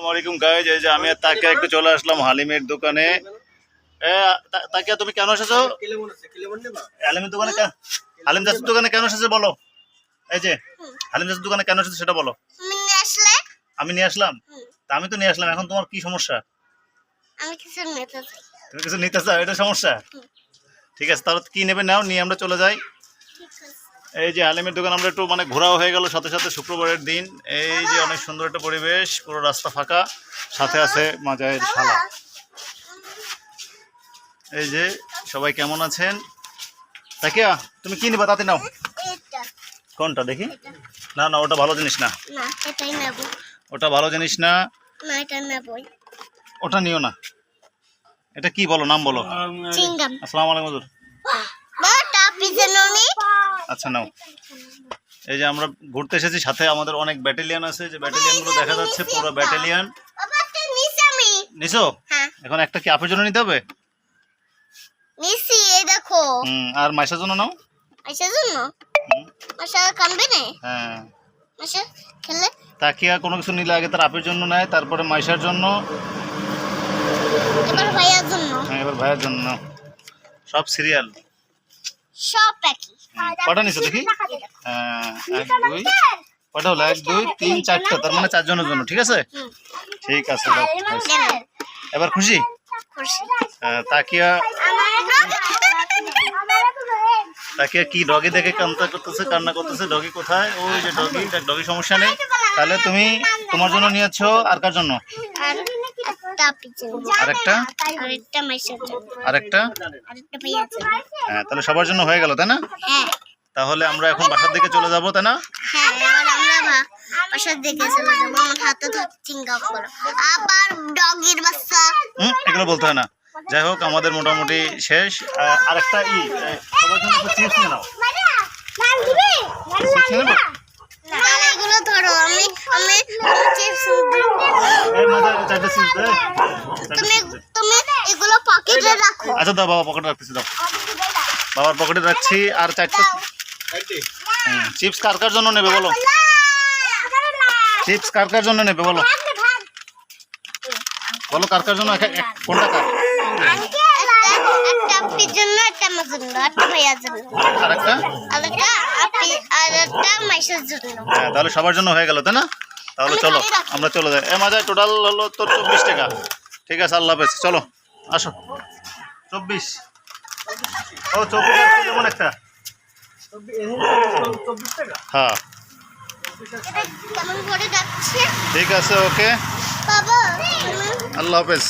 আসসালামাইকুম গাইজ এই যে আমি তাকে একটু চলে আসলাম হালিমের দোকানে। তাকে তুমি কেন এসেছ? হালিমের দোকানে কেন হালিম দাসের দোকানে কেন এসেছ বলো? এই যে হালিম দাসের দোকানে কেন এসেছ সেটা বলো। আমি নিয়ে আসলাম? তা আমি তো নিয়ে আসলাম এখন তোমার কি সমস্যা? তুমি কিছু নিতে চাও এটা সমস্যা? ঠিক আছে তাহলে কি নেবে নাও নিয়ে আমরা চলে যাই। এই যে আলিমের দোকান আমরা একটু মানে ঘোরাও হয়ে গেল। সাথে সাথে শুক্রবারের দিন। এই যে অনেক সুন্দর একটা পরিবেশ পুরো রাস্তা ফাঁকা। সাথে আছে মাজায়ের শালা। এই যে সবাই কেমন আছেন? তাকে তুমি কি নিবা? তাতে নাও। কোনটা দেখি? না না ওটা ভালো জিনিস না। ওটা ভালো জিনিস না। ওটা নিও না। এটা কি বলো? নাম বলো। আসসালামু আলাইকুম আচ্ছা নাও। এই যে আমরা ঘুরতে এসেছি সাথে আমাদের অনেক ব্যাটালিয়ান আছে। যে ব্যাটালিয়ানগুলো দেখা যাচ্ছে পুরো ব্যাটালিয়ান নিছি? হ্যাঁ। এখন একটা কি আপের জন্য নিতে হবে? নিছি এই দেখো। হুম আর মাইসার জন্য নাও। আইসা জন্য? হুম, আশা কানবে না? হ্যাঁ। আশা খেলে? তাকিয়া কোনো কিছু নিলে আগে তার আপের জন্য নেয় তারপরে মাইসার জন্য। এবার ভাইয়ার জন্য। হ্যাঁ এবার ভাইয়ের জন্য। সব সিরিয়াল সব একই। কটা নিছো দেখি? হ্যাঁ এক দুই কটা হলো এক দুই তিন চারটা তার মানে চারজনের জন্য ঠিক আছে? ঠিক আছে দাও। এবার খুশি? হ্যাঁ, তাকিয়া তাকিয়া কি ডগি দেখে কান্না করতেছে কান্না করতেছে? ডগি কোথায়? ওই যে ডগি ডগি সমস্যা নেই। তাহলে তুমি তোমার জন্য নিয়েছো আর কার জন্য? আরেকটা আরেকটা? হ্যাঁ তাহলে সবার জন্য হয়ে গেল তাই না? হ্যাঁ। তাহলে আমরা এখন বাসার দিকে চলে যাব তাই না? হ্যাঁ এবার আমরা ভা- বাসার দিকে চলে যাব। আমার হাতে ধর করো আবার ডগির বাচ্চা। হুম এগুলো বলতে হয় না। যাই হোক আমাদের মোটামুটি শেষ। আরেকটা ই সবার জন্য চিপস নিয়ে নাও। চিপস নিয়ে নেব? এগুলো ধরো। আমি আমি আমি চিপস তুমি তুমি এগুলো পকেটে রাখো। আচ্ছা দাও বাবা পকেটে রাখতেছি দাও। বাবার পকেটে রাখছি আর চারটে চিপস কার কার জন্য নেবে বলো? চিপস কার কার জন্য নেবে বলো? বলো কার কার জন্য? কোনটা কার? হ্যাঁ তাহলে সবার জন্য হয়ে গেল তাই না? তাহলে চলো আমরা চলে যাই। এ মাঝে টোটাল হলো তোর চব্বিশ টাকা। ঠিক আছে আল্লাহ হাফেজ চলো আসো। চব্বিশ। ও চব্বিশ কেমন একটা। হ্যাঁ। ঠিক আছে ওকে। আল্লাহ হাফেজ।